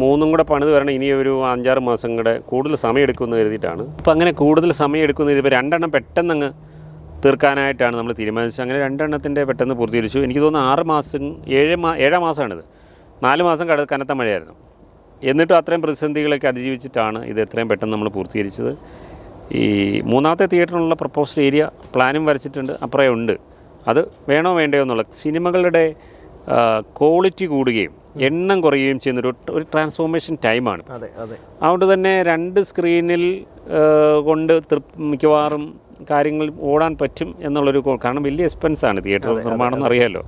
മൂന്നും കൂടെ പണിത് വരണം ഇനി ഒരു അഞ്ചാറ് മാസം കൂടെ കൂടുതൽ സമയം എടുക്കുമെന്ന് കരുതിയിട്ടാണ്. അപ്പോൾ അങ്ങനെ കൂടുതൽ സമയം എടുക്കുന്നത് ഇതിപ്പോൾ രണ്ടെണ്ണം പെട്ടെന്ന് അങ്ങ് തീർക്കാനായിട്ടാണ് നമ്മൾ തീരുമാനിച്ചത്. അങ്ങനെ രണ്ടെണ്ണത്തിന്റെ പെട്ടെന്ന് പൂർത്തീകരിച്ചു. എനിക്ക് തോന്നുന്നു ആറ് മാസം ഏഴ് മാ ഏഴാം മാസമാണിത്. നാല് മാസം കട കനത്ത മഴയായിരുന്നു. എന്നിട്ടും അത്രയും പ്രതിസന്ധികളൊക്കെ അതിജീവിച്ചിട്ടാണ് ഇത് എത്രയും പെട്ടെന്ന് നമ്മൾ പൂർത്തീകരിച്ചത്. ഈ മൂന്നാമത്തെ തിയേറ്ററിനുള്ള പ്രപ്പോസ്ഡ് ഏരിയ പ്ലാനും വരച്ചിട്ടുണ്ട്. അപ്പുറേ ഉണ്ട്. അത് വേണോ വേണ്ടയോ എന്നുള്ള സിനിമകളുടെ ക്വാളിറ്റി കൂടുകയും എണ്ണം കുറയുകയും ചെയ്യുന്നൊരു ഒരു ട്രാൻസ്ഫോർമേഷൻ ടൈമാണ്. അതെ അതെ. അതുകൊണ്ട് തന്നെ രണ്ട് സ്ക്രീനിൽ കൊണ്ട് മിക്കവാറും കാര്യങ്ങൾ ഓടാൻ പറ്റും എന്നുള്ളൊരു കാരണം വലിയ എക്സ്പെൻസാണ് തിയേറ്റർ നിർമ്മാണം എന്ന് അറിയാമല്ലോ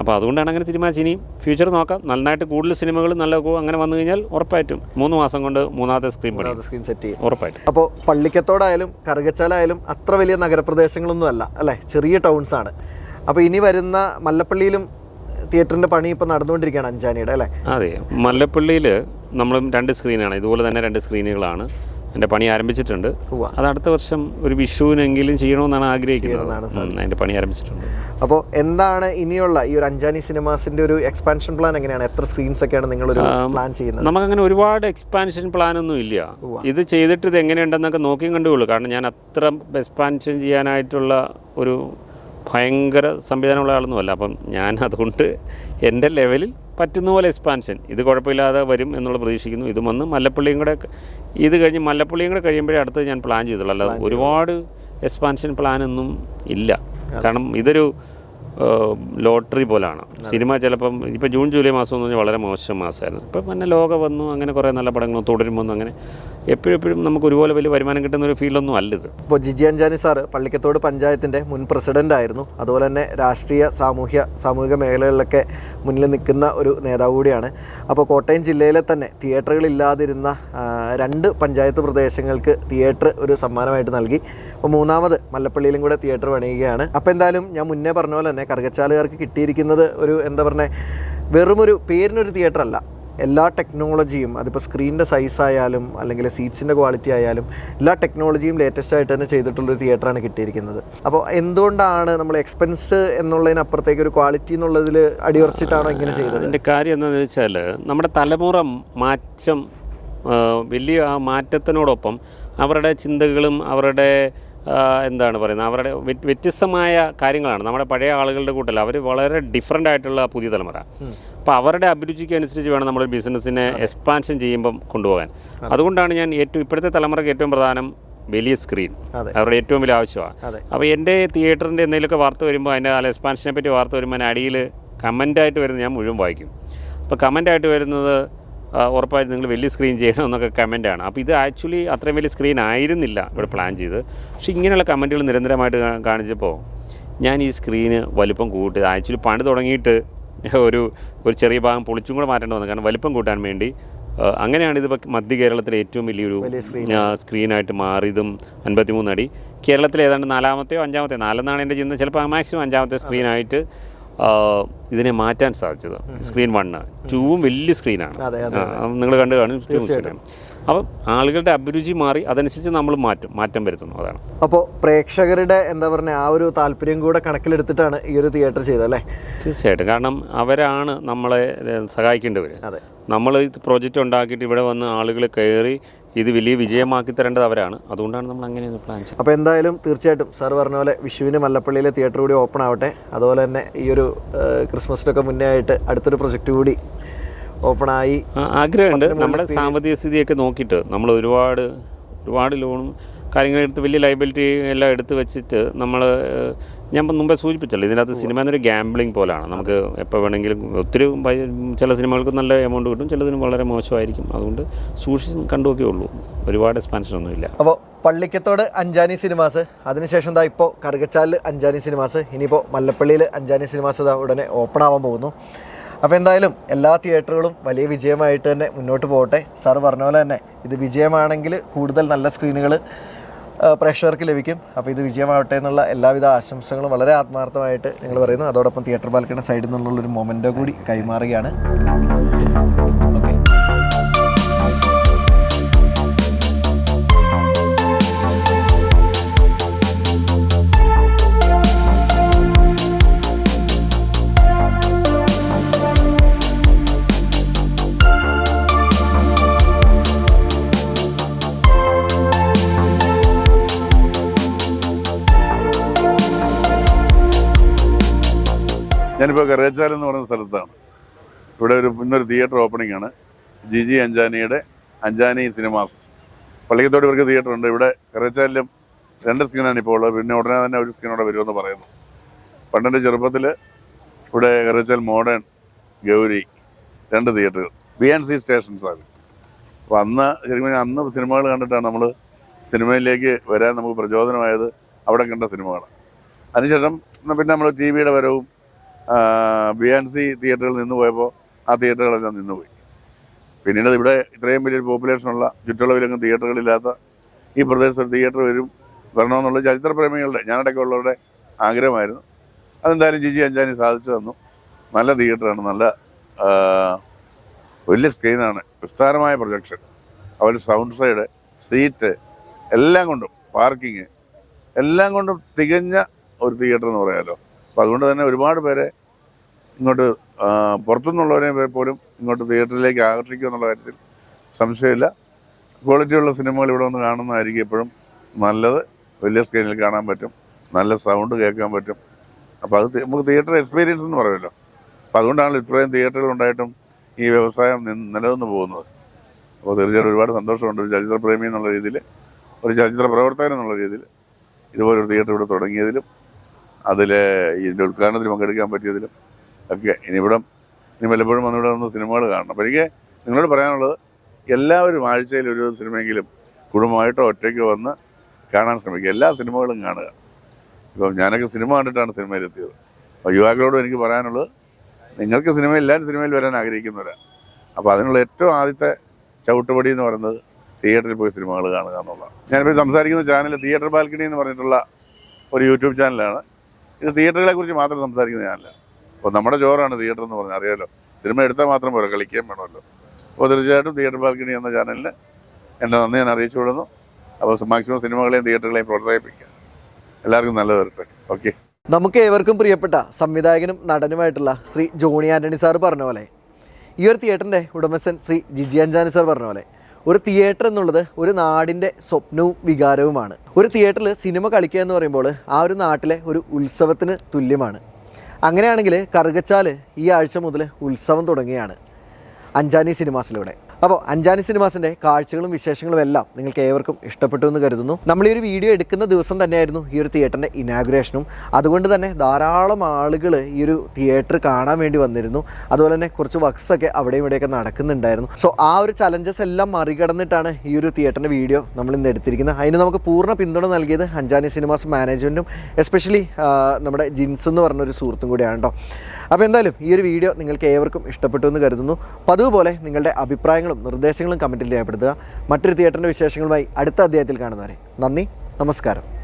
അപ്പോൾ അതുകൊണ്ടാണ് അങ്ങനെ തീരുമാനിച്ചു ഇനി ഫ്യൂച്ചർ നോക്കാം. നന്നായിട്ട് കൂടുതൽ സിനിമകൾ നല്ല അങ്ങനെ വന്നു കഴിഞ്ഞാൽ ഉറപ്പായിട്ടും മൂന്ന് മാസം കൊണ്ട് മൂന്നാമത്തെ സ്ക്രീൻ സ്ക്രീൻ സെറ്റ് ചെയ്യും. ഉറപ്പായിട്ടും. അപ്പോൾ പള്ളിക്കത്തോടായാലും കറുകച്ചാലായാലും അത്ര വലിയ നഗരപ്രദേശങ്ങളൊന്നും അല്ല? അല്ലേ ചെറിയ ടൗൺസ് ആണ്. അപ്പോൾ ഇനി വരുന്ന മല്ലപ്പള്ളിയിലും തിയേറ്ററിന്റെ പണി ഇപ്പോൾ നടന്നുകൊണ്ടിരിക്കുകയാണ് അഞ്ചാനിയുടെ അല്ലേ? അതെ. മല്ലപ്പള്ളിയിൽ നമ്മളും രണ്ട് സ്ക്രീനാണ് ഇതുപോലെ തന്നെ രണ്ട് സ്ക്രീനുകളാണ് എന്റെ പണി ആരംഭിച്ചിട്ടുണ്ട്. അത് അടുത്ത വർഷം ഒരു വിഷുവിനെങ്കിലും ചെയ്യണമെന്നാണ് ആഗ്രഹിക്കുന്നത്. അതിന്റെ പണി ആരംഭിച്ചിട്ടുണ്ട്. അപ്പോൾ എന്താണ് ഇനിയുള്ള ഈ ഒരു അഞ്ചാനി സിനിമാസിന്റെ ഒരു എക്സ്പാൻഷൻ പ്ലാൻ എങ്ങനെയാണ്? എത്ര സ്ക്രീൻസ് ഒക്കെയാണ് നിങ്ങൾ പ്ലാൻ ചെയ്യുന്നത്? നമുക്കങ്ങനെ ഒരുപാട് എക്സ്പാൻഷൻ പ്ലാൻ ഒന്നും ഇല്ല. ഇത് ചെയ്തിട്ട് ഇത് എങ്ങനെയുണ്ടെന്നൊക്കെ നോക്കിയും കണ്ടുള്ളൂ കാരണം ഞാൻ അത്ര എക്സ്പാൻഷൻ ചെയ്യാനായിട്ടുള്ള ഒരു ഭയങ്കര സംവിധാനമുള്ള ആളൊന്നുമല്ല. അപ്പം ഞാൻ അതുകൊണ്ട് എന്റെ ലെവലിൽ പറ്റുന്ന പോലെ എക്സ്പാൻഷൻ ഇത് കുഴപ്പമില്ലാതെ വരും എന്നുള്ള പ്രതീക്ഷിക്കുന്നു. ഇത് വന്ന് മല്ലപ്പള്ളിയും കൂടെ ഇത് കഴിഞ്ഞ് മല്ലപ്പള്ളിയും കൂടെ കഴിയുമ്പോഴേ അടുത്ത് ഞാൻ പ്ലാൻ ചെയ്തുള്ളൂ. അല്ലാതെ ഒരുപാട് എക്സ്പാൻഷൻ പ്ലാനൊന്നും ഇല്ല. കാരണം ഇതൊരു ലോട്ടറി പോലാണ്. സിനിമ ചിലപ്പം ഇപ്പോൾ ജൂൺ ജൂലൈ മാസം എന്ന് പറഞ്ഞാൽ വളരെ മോശം മാസമായിരുന്നു. ഇപ്പം പിന്നെ ലോക വന്നു അങ്ങനെ കുറേ നല്ല പടങ്ങൾ തുടരും വന്നു അങ്ങനെ എപ്പോഴും എപ്പോഴും നമുക്ക് ഒരുപോലെ വലിയ വരുമാനം കിട്ടുന്ന ഒരു ഫീൽഡൊന്നും അല്ല ഇത്. ഇപ്പോൾ ജിജി അഞ്ചാനി സാറ് പള്ളിക്കത്തോട് പഞ്ചായത്തിന്റെ മുൻ പ്രസിഡന്റ് ആയിരുന്നു. അതുപോലെ തന്നെ രാഷ്ട്രീയ സാമൂഹ്യ സാമൂഹിക മേഖലകളിലൊക്കെ മുന്നിൽ നിൽക്കുന്ന ഒരു നേതാവ് കൂടിയാണ്. അപ്പോൾ കോട്ടയം ജില്ലയിലെ തന്നെ തിയേറ്ററുകളില്ലാതിരുന്ന രണ്ട് പഞ്ചായത്ത് പ്രദേശങ്ങൾക്ക് തിയേറ്റർ ഒരു സമ്മാനമായിട്ട് നൽകി. അപ്പോൾ മൂന്നാമത് മല്ലപ്പള്ളിയിലും കൂടെ തിയേറ്റർ പണിയുകയാണ്. അപ്പോൾ എന്തായാലും ഞാൻ മുന്നേ പറഞ്ഞ പോലെ തന്നെ കറുകച്ചാലുകാർക്ക് കിട്ടിയിരിക്കുന്നത് ഒരു എന്താ പറയുക വെറുമൊരു പേരിനൊരു തിയേറ്റർ അല്ല. എല്ലാ ടെക്നോളജിയും അതിപ്പോൾ സ്ക്രീനിന്റെ സൈസ് ആയാലും അല്ലെങ്കിൽ സീറ്റ്സിന്റെ ക്വാളിറ്റി ആയാലും എല്ലാ ടെക്നോളജിയും ലേറ്റസ്റ്റ് ആയിട്ട് തന്നെ ചെയ്തിട്ടുള്ളൊരു തിയേറ്ററാണ് കിട്ടിയിരിക്കുന്നത്. അപ്പോൾ എന്തുകൊണ്ടാണ് നമ്മൾ എക്സ്പെൻസ് എന്നുള്ളതിനപ്പുറത്തേക്ക് ഒരു ക്വാളിറ്റി എന്നുള്ളതിൽ അടിയുറച്ചിട്ടാണോ ഇങ്ങനെ ചെയ്തത്? അതിന്റെ കാര്യം എന്താണെന്ന് വെച്ചാൽ നമ്മുടെ തലമുറ മാറ്റം വലിയ ആ മാറ്റത്തിനോടൊപ്പം അവരുടെ ചിന്തകളും അവരുടെ എന്താണ് പറയുന്നത്? അവരുടെ വ്യ- വ്യത്യസ്തമായ കാര്യങ്ങളാണ്. നമ്മുടെ പഴയ ആളുകളുടെ കൂട്ടല്ല അവർ വളരെ ഡിഫറെന്റ് ആയിട്ടുള്ള പുതിയ തലമുറ. അപ്പോൾ അവരുടെ അഭിരുചിക്ക് അനുസരിച്ച് വേണം നമ്മൾ ബിസിനസ്സിനെ എക്സ്പാൻഷൻ ചെയ്യുമ്പം കൊണ്ടുപോകാൻ. അതുകൊണ്ടാണ് ഞാൻ ഏറ്റവും ഇപ്പോഴത്തെ തലമുറയ്ക്ക് ഏറ്റവും പ്രധാനം വലിയ സ്ക്രീൻ അവരുടെ ഏറ്റവും വലിയ ആവശ്യമാണ് അപ്പോൾ എന്റെ തിയേറ്ററിന്റെ എന്തെങ്കിലുമൊക്കെ വാർത്ത വരുമ്പോൾ അതിന്റെ നല്ല എക്സ്പാൻഷനെ പറ്റി വാർത്ത വരുമ്പോൾ അടിയിൽ കമന്റായിട്ട് വരുന്നത് ഞാൻ മുഴുവൻ വായിക്കും. അപ്പോൾ കമന്റായിട്ട് വരുന്നത് ഉറപ്പായിട്ടും നിങ്ങൾ വലിയ സ്ക്രീൻ ചെയ്യണം എന്നൊക്കെ കമന്റാണ് അപ്പോൾ ഇത് ആക്ച്വലി അത്രയും വലിയ സ്ക്രീൻ ആയിരുന്നില്ല ഇവിടെ പ്ലാൻ ചെയ്ത് പക്ഷേ ഇങ്ങനെയുള്ള കമന്റുകൾ നിരന്തരമായിട്ട് കാണിച്ചപ്പോൾ ഞാൻ ഈ സ്ക്രീന് വലിപ്പം കൂട്ടി ആക്ച്വലി പണ്ട് തുടങ്ങിയിട്ട് ഒരു ഒരു ചെറിയ ഭാഗം പൊളിച്ചും കൂടെ മാറ്റേണ്ടി വന്നു. കാരണം വലിപ്പം കൂട്ടാൻ വേണ്ടി അങ്ങനെയാണ് ഇത് മധ്യ കേരളത്തിലെ ഏറ്റവും വലിയൊരു സ്ക്രീനായിട്ട് മാറിയതും അൻപത്തിമൂന്ന് അടി. കേരളത്തിലേതാണ്ട് നാലാമത്തെയോ അഞ്ചാമത്തെയോ നാലെന്നാണ് എന്റെ ചിന്ത. ചിലപ്പോൾ മാക്സിമം അഞ്ചാമത്തെ സ്ക്രീനായിട്ട് ഇതിനെ മാറ്റാൻ സാധിച്ചത്. സ്ക്രീൻ വണ്ണ് ടൂവും വലിയ സ്ക്രീനാണ് നിങ്ങൾ കണ്ടു കാണും ടൂ അപ്പം ആളുകളുടെ അഭിരുചി മാറി അതനുസരിച്ച് നമ്മൾ മാറ്റും മാറ്റം വരുത്തുന്നു അതാണ്. അപ്പോൾ പ്രേക്ഷകരുടെ എന്താ പറയുക ആ ഒരു താല്പര്യം കൂടെ കണക്കിലെടുത്തിട്ടാണ് ഈ ഒരു തിയേറ്റർ ചെയ്തത് അല്ലേ? തീർച്ചയായിട്ടും. കാരണം അവരാണ് നമ്മളെ സഹായിക്കേണ്ടവർ നമ്മൾ ഈ പ്രോജക്റ്റ് ഉണ്ടാക്കിയിട്ട് ഇവിടെ വന്ന് ആളുകൾ കയറി ഇത് വലിയ വിജയമാക്കി തരേണ്ടത് അവരാണ്. അതുകൊണ്ടാണ് നമ്മൾ അങ്ങനെ പ്ലാൻ ചെയ്യുന്നത് അപ്പോൾ എന്തായാലും തീർച്ചയായിട്ടും സാർ പറഞ്ഞ പോലെ വിഷുവിന് മല്ലപ്പള്ളിയിലെ തിയേറ്റർ കൂടി ഓപ്പൺ ആവട്ടെ. അതുപോലെ തന്നെ ഈ ഒരു ക്രിസ്മസിനൊക്കെ മുന്നേ ആയിട്ട് അടുത്തൊരു പ്രൊജക്റ്റ് കൂടി ഓപ്പൺ ആയി. ആഗ്രഹമുണ്ട്. നമ്മുടെ സാമ്പത്തിക സ്ഥിതിയൊക്കെ നോക്കിയിട്ട് നമ്മൾ ഒരുപാട് ഒരുപാട് ലോണും കാര്യങ്ങളെടുത്ത് വലിയ ലൈബിലിറ്റി എല്ലാം എടുത്ത് വെച്ചിട്ട് നമ്മൾ ഞാൻ മുമ്പേ സൂചിപ്പിച്ചല്ലോ ഇതിനകത്ത് സിനിമ എന്നൊരു ഗാംബ്ലിംഗ് പോലാണ്. നമുക്ക് എപ്പോൾ വേണമെങ്കിലും ഒത്തിരി ചില സിനിമകൾക്ക് നല്ല എമൗണ്ട് കിട്ടും ചിലതിന് വളരെ മോശമായിരിക്കും. അതുകൊണ്ട് സൂക്ഷിച്ച് കണ്ടുനോക്കേ ഉള്ളൂ. ഒരുപാട് എക്സ്പാൻഷൻ ഒന്നുമില്ല അപ്പോൾ പള്ളിക്കത്തോട് അഞ്ചാനി സിനിമാസ് അതിനുശേഷം ദാ ഇപ്പോൾ കറുകച്ചാലിൽ അഞ്ചാനി സിനിമാസ് ഇനിയിപ്പോൾ മല്ലപ്പള്ളിയിൽ അഞ്ചാനി സിനിമാസ് ദാ ഉടനെ ഓപ്പൺ ആവാൻ പോകുന്നു. അപ്പോൾ എന്തായാലും എല്ലാ തിയേറ്ററുകളും വലിയ വിജയമായിട്ട് തന്നെ മുന്നോട്ട് പോകട്ടെ. സാർ പറഞ്ഞ പോലെ തന്നെ ഇത് വിജയമാണെങ്കിൽ കൂടുതൽ നല്ല സ്ക്രീനുകൾ പ്രേക്ഷകർക്ക് ലഭിക്കും. അപ്പോൾ ഇത് വിജയമാവട്ടെ എന്നുള്ള എല്ലാവിധ ആശംസകളും വളരെ ആത്മാർത്ഥമായിട്ട് ഞങ്ങൾ പറയുന്നു. അതോടൊപ്പം തിയേറ്റർ ബാൽക്കണ സൈഡിൽ നിന്നുള്ളൊരു മൊമെന്റോ കൂടി കൈമാറുകയാണ്. ഞാനിപ്പോൾ കറേച്ചാൽ എന്ന് പറയുന്ന സ്ഥലത്താണ്. ഇവിടെ ഒരു ഇന്നൊരു തിയേറ്റർ ഓപ്പണിംഗ് ആണ്. ജി ജി അഞ്ചാനിയുടെ അഞ്ചാനി സിനിമാസ് പള്ളിക്കത്തോട് ഇവർക്ക് തിയേറ്റർ ഉണ്ട്. ഇവിടെ കരേച്ചാലിലും രണ്ട് സ്ക്രീനാണ് ഇപ്പോൾ ഉള്ളത്. പിന്നെ ഉടനെ തന്നെ ഒരു സ്ക്രീനോടെ വരുമെന്ന് പറയുന്നു. പണ്ടെന്റെ ചെറുപ്പത്തിൽ ഇവിടെ കരേച്ചാൽ മോഡേൺ ഗൗരി രണ്ട് തിയേറ്ററുകൾ ബി ആൻഡ് സി സ്റ്റേഷൻസ് ആണ്. അപ്പോൾ അന്ന് ശരിക്കും അന്ന് സിനിമകൾ കണ്ടിട്ടാണ് നമ്മൾ സിനിമയിലേക്ക് വരാൻ നമുക്ക് പ്രചോദനമായത് അവിടെ കണ്ട സിനിമകളാണ് അതിനുശേഷം പിന്നെ നമ്മൾ ടി വിയുടെ വരവും ബി ആൻഡ് സി തിയേറ്ററുകളിൽ നിന്ന് പോയപ്പോൾ ആ തിയേറ്ററുകളെല്ലാം നിന്നുപോയി പിന്നീട് ഇവിടെ ഇത്രയും വലിയൊരു പോപ്പുലേഷനുള്ള ചുറ്റളവിലൊന്നും തിയേറ്ററുകളില്ലാത്ത ഈ പ്രദേശത്ത് ഒരു തിയേറ്റർ വരും വരണമെന്നുള്ള ചരിത്രപ്രേമികളുടെ ഉള്ളവരുടെ ആഗ്രഹമായിരുന്നു. അതെന്തായാലും ജിജി അഞ്ചാനി സാധിച്ചു തന്നു. നല്ല തിയേറ്ററാണ് നല്ല വലിയ സ്ക്രീനാണ് വിസ്താരമായ പ്രൊജക്ഷൻ അവർ സൗണ്ട് സൈഡ് സീറ്റ് എല്ലാം കൊണ്ടും പാർക്കിങ് എല്ലാം കൊണ്ടും തികഞ്ഞ ഒരു തിയേറ്റർ എന്ന് പറയാമല്ലോ അപ്പോൾ അതുകൊണ്ട് തന്നെ ഒരുപാട് പേരെ ഇങ്ങോട്ട് പുറത്തുനിന്നുള്ളവരെ പോലും ഇങ്ങോട്ട് തിയേറ്ററിലേക്ക് ആകർഷിക്കുക എന്നുള്ള കാര്യത്തിൽ സംശയമില്ല. ക്വാളിറ്റിയുള്ള സിനിമകൾ ഇവിടെ വന്ന് കാണുന്നതായിരിക്കും എപ്പോഴും നല്ലത്. വലിയ സ്ക്രീനിൽ കാണാൻ പറ്റും. നല്ല സൗണ്ട് കേൾക്കാൻ പറ്റും. അപ്പോൾ അത് നമുക്ക് തിയേറ്റർ എക്സ്പീരിയൻസ് എന്ന് പറയുമല്ലോ. അപ്പോൾ അതുകൊണ്ടാണല്ലോ ഇത്രയും തിയേറ്ററുകൾ ഉണ്ടായിട്ടും ഈ വ്യവസായം നിന്ന് നിലനിന്ന് പോകുന്നത്. അപ്പോൾ തീർച്ചയായിട്ടും ഒരുപാട് സന്തോഷമുണ്ട്. ഒരു ചരിത്രപ്രേമി എന്നുള്ള രീതിയിൽ ഒരു ചലച്ചിത്ര പ്രവർത്തകൻ എന്നുള്ള രീതിയിൽ ഇതുപോലൊരു തിയേറ്റർ ഇവിടെ തുടങ്ങിയതിലും അതിൽ ഇതിന്റെ ഉദ്ഘാടനത്തിൽ പങ്കെടുക്കാൻ പറ്റിയതിലും ഒക്കെ. ഇനി ഇവിടെ ഇനി വല്ലപ്പോഴും വന്നിവിടെ വന്ന് സിനിമകൾ കാണണം. അപ്പോൾ എനിക്ക് നിങ്ങളോട് പറയാനുള്ളത് എല്ലാവരും ആഴ്ചയിൽ ഒരു സിനിമയെങ്കിലും കുടുംബമായിട്ടോ ഒറ്റയ്ക്ക് വന്ന് കാണാൻ ശ്രമിക്കുക. എല്ലാ സിനിമകളും കാണുക. ഇപ്പം ഞാനൊക്കെ സിനിമ കണ്ടിട്ടാണ് സിനിമയിൽ എത്തിയത് അപ്പോൾ യുവാക്കളോടും എനിക്ക് പറയാനുള്ളത് നിങ്ങൾക്ക് സിനിമ എല്ലാവരും സിനിമയിൽ വരാൻ ആഗ്രഹിക്കുന്നവരാണ് അപ്പോൾ അതിനുള്ള ഏറ്റവും ആദ്യത്തെ ചവിട്ടുപടി എന്ന് പറയുന്നത് തിയേറ്ററിൽ പോയി സിനിമകൾ കാണുക എന്നുള്ളതാണ്. ഞാനിപ്പോൾ സംസാരിക്കുന്ന ചാനൽ തിയേറ്റർ ബാൽക്കണി എന്ന് പറഞ്ഞിട്ടുള്ള ഒരു യൂട്യൂബ് ചാനലാണ്. ഇത് തിയേറ്ററുകളെ കുറിച്ച് മാത്രം സംസാരിക്കുന്ന ചാനലാണ് അപ്പോൾ നമ്മുടെ ചോറാണ് തിയേറ്റർ എന്ന് പറഞ്ഞാൽ അറിയാലോ? സിനിമ എടുത്താൽ മാത്രം പോരാ കളിക്കുകയും വേണമല്ലോ. അപ്പോൾ തീർച്ചയായിട്ടും തിയേറ്റർ ബാൽക്കണി എന്ന ചാനലിന് എന്റെ നന്ദി ഞാൻ അറിയിച്ചു വിടുന്നു. അപ്പോൾ മാക്സിമം സിനിമകളെയും തിയേറ്ററുകളെയും പ്രോത്സാഹിപ്പിക്കുക എല്ലാവർക്കും നല്ലത് വരട്ടെ ഓക്കെ. നമുക്ക് ഏവർക്കും പ്രിയപ്പെട്ട സംവിധായകനും നടനുമായിട്ടുള്ള ശ്രീ ജോണി ആന്റണി സാർ പറഞ്ഞ പോലെ ഈ ഒരു തിയേറ്ററിന്റെ ഉടമസ്ഥൻ ശ്രീ ജിജി അഞ്ചാനി സാർ പറഞ്ഞ പോലെ ഒരു തിയേറ്റർ എന്നുള്ളത് ഒരു നാടിന്റെ സ്വപ്നവും വികാരവുമാണ്. ഒരു തിയേറ്ററിൽ സിനിമ കളിക്കുക എന്ന് പറയുമ്പോൾ ആ ഒരു നാട്ടിലെ ഒരു ഉത്സവത്തിന് തുല്യമാണ്. അങ്ങനെയാണെങ്കിൽ കറുകച്ചാൽ ഈ ആഴ്ച മുതൽ ഉത്സവം തുടങ്ങിയാണ് അഞ്ചാനി സിനിമാസിലൂടെ. അപ്പോൾ അഞ്ചാനി സിനിമാസിന്റെ കാഴ്ചകളും വിശേഷങ്ങളും എല്ലാം നിങ്ങൾക്ക് ഏവർക്കും ഇഷ്ടപ്പെട്ടു എന്ന് കരുതുന്നു. നമ്മൾ ഈ ഒരു വീഡിയോ എടുക്കുന്ന ദിവസം തന്നെയായിരുന്നു ഈ ഒരു തിയേറ്ററിന്റെ ഇനാഗുറേഷനും അതുകൊണ്ട് തന്നെ ധാരാളം ആളുകൾ ഈ ഒരു തിയേറ്റർ കാണാൻ വേണ്ടി വന്നിരുന്നു. അതുപോലെ തന്നെ കുറച്ച് വർക്ക്സൊക്കെ അവിടെയും ഇവിടെയൊക്കെ നടക്കുന്നുണ്ടായിരുന്നു. സോ ആ ഒരു ചലഞ്ചസ് എല്ലാം മറികടന്നിട്ടാണ് ഈ ഒരു തിയേറ്ററിന്റെ വീഡിയോ നമ്മൾ ഇന്ന് എടുത്തിരിക്കുന്നത്. അതിന് നമുക്ക് പൂർണ പിന്തുണ നൽകിയത് അഞ്ചാനി സിനിമാസ് മാനേജ്മെന്റും എസ്പെഷ്യലി നമ്മുടെ ജിൻസ് എന്ന് പറഞ്ഞൊരു സുഹൃത്തും കൂടിയാണ് കേട്ടോ അപ്പോൾ എന്തായാലും ഈ ഒരു വീഡിയോ നിങ്ങൾക്ക് ഏവർക്കും ഇഷ്ടപ്പെട്ടു എന്ന് കരുതുന്നു. പതിവ് നിങ്ങളുടെ അഭിപ്രായങ്ങളും നിർദ്ദേശങ്ങളും കമന്റിൽ രേഖപ്പെടുത്തുക. മറ്റൊരു തിയേറ്ററിന്റെ വിശേഷങ്ങളുമായി അടുത്ത അധ്യായത്തിൽ കാണുന്നവരെ. നന്ദി നമസ്കാരം.